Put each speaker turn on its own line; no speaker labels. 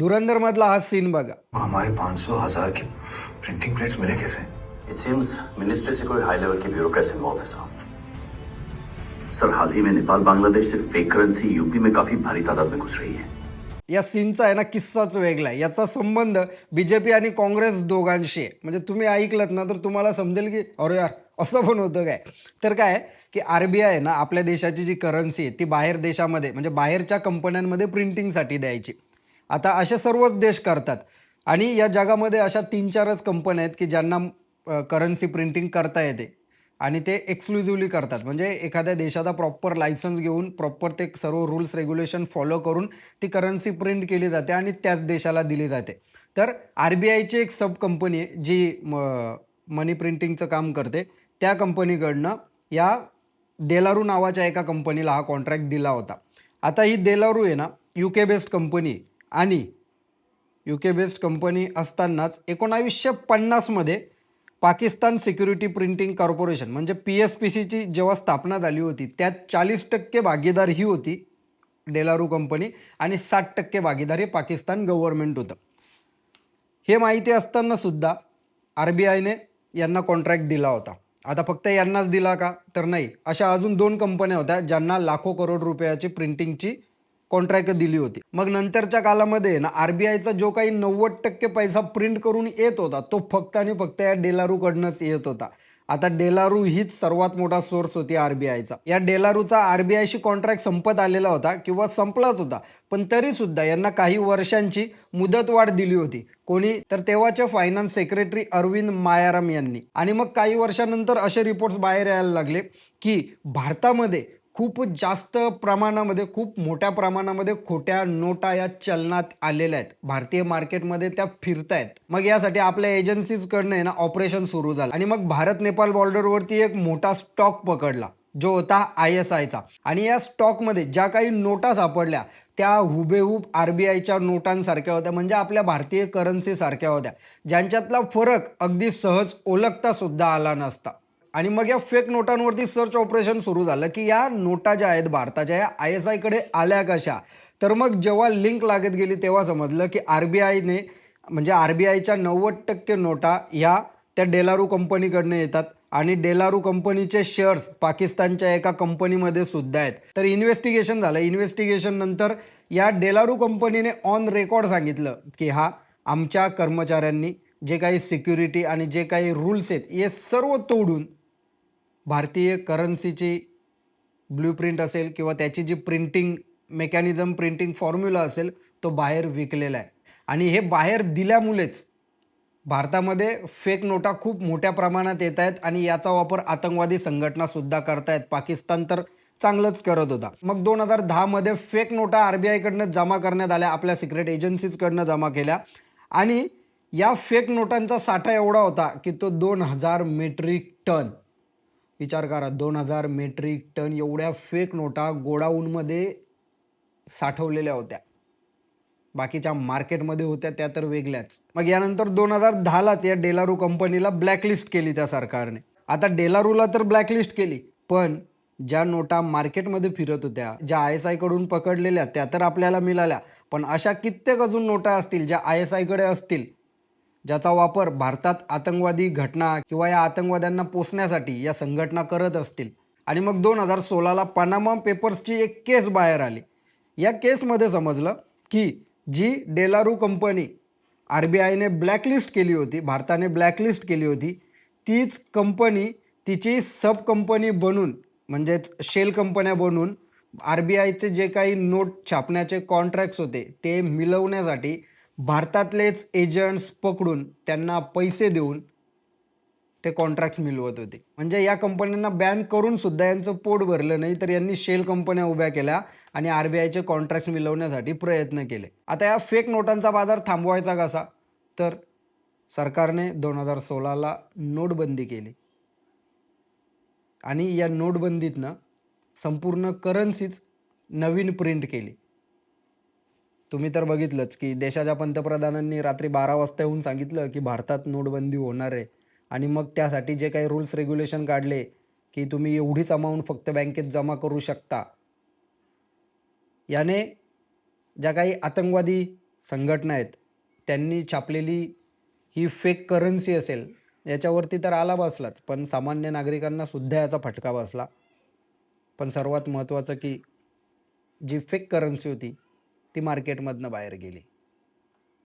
धुरंधर मधला हा सीन बघा.
हमारे 500 हजार की प्रिंटिंग प्लेट्स मिले कैसे?
इट सीम्स मिनिस्ट्री से कोई हाई लेवल की ब्यूरोक्रेसी इन्वॉल्व है साहब सर हाल ही में नेपाल बांग्लादेश से फेक करेंसी यूपी में काफी भारी तादाद में घुस रही है।
या सीनचा आहे ना किस्साच वेगळा आहे. याचा संबंध बीजेपी आणि काँग्रेस दोघांशी आहे. म्हणजे तुम्ही ऐकलत ना तर तुम्हाला समजेल की अरे यार असं पण होतं काय? तर काय आहे की आर बी आय ना आपल्या देशाची जी करन्सी आहे ती बाहेर देशामध्ये म्हणजे बाहेरच्या कंपन्यांमध्ये प्रिंटिंगसाठी द्यायची. आता असे सर्वच देश करतात. आणि या जगामध्ये अशा तीन चारच कंपन्या आहेत की ज्यांना करन्सी प्रिंटिंग करता येते. आणि ते एक्सक्लुझिव्हली करतात. म्हणजे एखाद्या देशाचा प्रॉपर लायसन्स घेऊन प्रॉपर ते सर्व रूल्स रेग्युलेशन फॉलो करून ती करन्सी प्रिंट केली जाते आणि त्याच देशाला दिली जाते. तर आर बी आयची एक सब कंपनी आहे जी मनी प्रिंटिंगचं काम करते. त्या कंपनीकडनं या देलारू नावाच्या एका कंपनीला हा कॉन्ट्रॅक्ट दिला होता. आता ही देलारू आहे ना यू के बेस्ड कंपनी आणि यू के बेस्ड कंपनी असतानाच एकोणावीसशे पन्नासमध्ये पाकिस्तान सिक्युरिटी प्रिंटिंग कॉर्पोरेशन म्हणजे पी एस पी सीची जेव्हा स्थापना झाली होती त्यात चाळीस टक्के भागीदार ही होती डेलारू कंपनी आणि साठ टक्के भागीदार हे पाकिस्तान गव्हर्नमेंट होतं. हे माहिती असताना सुद्धा आर बी आयने यांना कॉन्ट्रॅक्ट दिला होता. आता फक्त यांनाच दिला का? तर नाही. अशा अजून दोन कंपन्या होत्या ज्यांना लाखो करोड रुपयाची प्रिंटिंगची कॉन्ट्रॅक्ट दिली होती. मग नंतरच्या कालामध्ये ना आरबीआयचा जो काही नव्वद टक्के पैसा प्रिंट करून येत होता तो फक्त आणि फक्त या डेलारूकडनंच येत होता. आता डेलारू हीच सर्वात मोठा सोर्स होती आरबीआयचा या डेलारूचा आरबीआयशी कॉन्ट्रॅक्ट संपत आलेला होता किंवा संपलाच होता पण तरी सुद्धा यांना काही वर्षांची मुदतवाढ दिली होती. कोणी? तर तेव्हाचे फायनान्स सेक्रेटरी अरविंद मायाराम यांनी. आणि मग काही वर्षानंतर असे रिपोर्ट्स बाहेर यायला लागले की भारतामध्ये खूप जास्त प्रमाणामध्ये खूप मोठ्या प्रमाणामध्ये खोट्या नोटा या चलनात आलेल्या आहेत. भारतीय मार्केटमध्ये त्या फिरतायत. मग यासाठी आपल्या एजन्सीजकडनं आहे ना ऑपरेशन सुरू झालं. आणि मग भारत नेपाळ बॉर्डरवरती एक मोठा स्टॉक पकडला जो होता आय एस आयचा. आणि या स्टॉकमध्ये ज्या काही नोटा सापडल्या त्या हुबेहूब आर बी आयच्या नोटांसारख्या होत्या. म्हणजे आपल्या भारतीय करन्सी सारख्या होत्या. ज्यांच्यातला फरक अगदी सहज ओळखता सुद्धा आला नसता. आणि मग या फेक नोटांवरती सर्च ऑपरेशन सुरू झालं की या नोटा ज्या आहेत भारताच्या या आय एस आयकडे आल्या कशा? तर मग जेव्हा लिंक लागत गेली तेव्हा समजलं की आर बी आयने म्हणजे आर बी आयच्या नव्वद टक्के नोटा ह्या त्या डेलारू कंपनीकडनं येतात आणि डेलारू कंपनीचे शेअर्स पाकिस्तानच्या एका कंपनीमध्ये सुद्धा आहेत. तर इन्व्हेस्टिगेशन झालं. इन्व्हेस्टिगेशन नंतर या डेलारू कंपनीने ऑन रेकॉर्ड सांगितलं की हा आमच्या कर्मचाऱ्यांनी जे काही सिक्युरिटी आणि जे काही रूल्स आहेत हे सर्व तोडून भारतीय करन्सीची ब्ल्यूप्रिंट असेल किंवा त्याची जी प्रिंटिंग मेकॅनिझम प्रिंटिंग फॉर्म्युला असेल तो बाहेर विकलेला आहे. आणि हे बाहेर दिल्यामुळेच भारतामध्ये फेक नोटा खूप मोठ्या प्रमाणात येत आहेत आणि याचा वापर आतंकवादी संघटनासुद्धा करतायत. पाकिस्तान तर चांगलंच करत होता. मग दोन हजार दहामध्ये फेक नोटा आर बी आयकडनं जमा करण्यात आल्या आपल्या सिक्रेट एजन्सीजकडनं जमा केल्या. आणि या फेक नोटांचा साठा एवढा होता की तो दोन हजार मेट्रिक टन विचार करा दोन हजार मेट्रिक टन एवढ्या फेक नोटा गोडाऊनमध्ये साठवलेल्या होत्या. बाकीच्या मार्केटमध्ये होत्या त्या तर वेगळ्याच. मग यानंतर दोन हजार दहालाच या डेलारू कंपनीला ब्लॅकलिस्ट केली त्या सरकारने. आता डेलारूला तर ब्लॅकलिस्ट केली पण ज्या नोटा मार्केटमध्ये फिरत होत्या ज्या आय एस आयकडून पकडलेल्या त्या तर आपल्याला मिळाल्या. पण अशा कित्येक अजून नोटा असतील ज्या आय एस आयकडे असतील ज्याचा वापर भारतात आतंकवादी घटना किंवा या आतंकवाद्यांना पोचण्यासाठी या संघटना करत असतील. आणि मग दोन हजार सोळाला पनामा पेपर्सची एक केस बाहेर आली. या केसमध्ये समजलं की जी De La Rue company R B आयने blacklist केली होती भारताने ब्लॅकलिस्ट केली होती तीच कंपनी तिची सब कंपनी बनून म्हणजेच शेल कंपन्या बनून आर बी आयचे जे काही नोट छापण्याचे कॉन्ट्रॅक्ट्स होते ते मिळवण्यासाठी भारतातलेच एजंट्स पकडून त्यांना पैसे देऊन ते कॉन्ट्रॅक्ट्स मिळवत होते. म्हणजे या कंपन्यांना बॅन करून सुद्धा यांचं पोट भरलं नाही तर यांनी शेल कंपन्या उभ्या केल्या आणि आर बी आयचे कॉन्ट्रॅक्ट्स मिळवण्यासाठी प्रयत्न केले. आता या फेक नोटांचा बाजार थांबवायचा कसा? तर सरकारने दोन हजार सोळाला नोटबंदी केली. आणि या नोटबंदीतनं संपूर्ण करन्सीच नवीन प्रिंट केली. तुम्ही तर बघितलंच की देशाच्या पंतप्रधानांनी रात्री बारा वाजता येऊन सांगितलं की भारतात नोटबंदी होणार आहे. आणि मग त्यासाठी जे काही रूल्स रेग्युलेशन काढले की तुम्ही एवढीच अमाऊंट फक्त बँकेत जमा करू शकता. याने ज्या काही आतंकवादी संघटना आहेत त्यांनी छापलेली ही फेक करन्सी असेल याच्यावरती तर आला बसलाच. पण सामान्य नागरिकांना सुद्धा याचा फटका बसला. पण सर्वात महत्त्वाचं की जी फेक करन्सी होती ती मार्केटमधनं बाहेर गेली.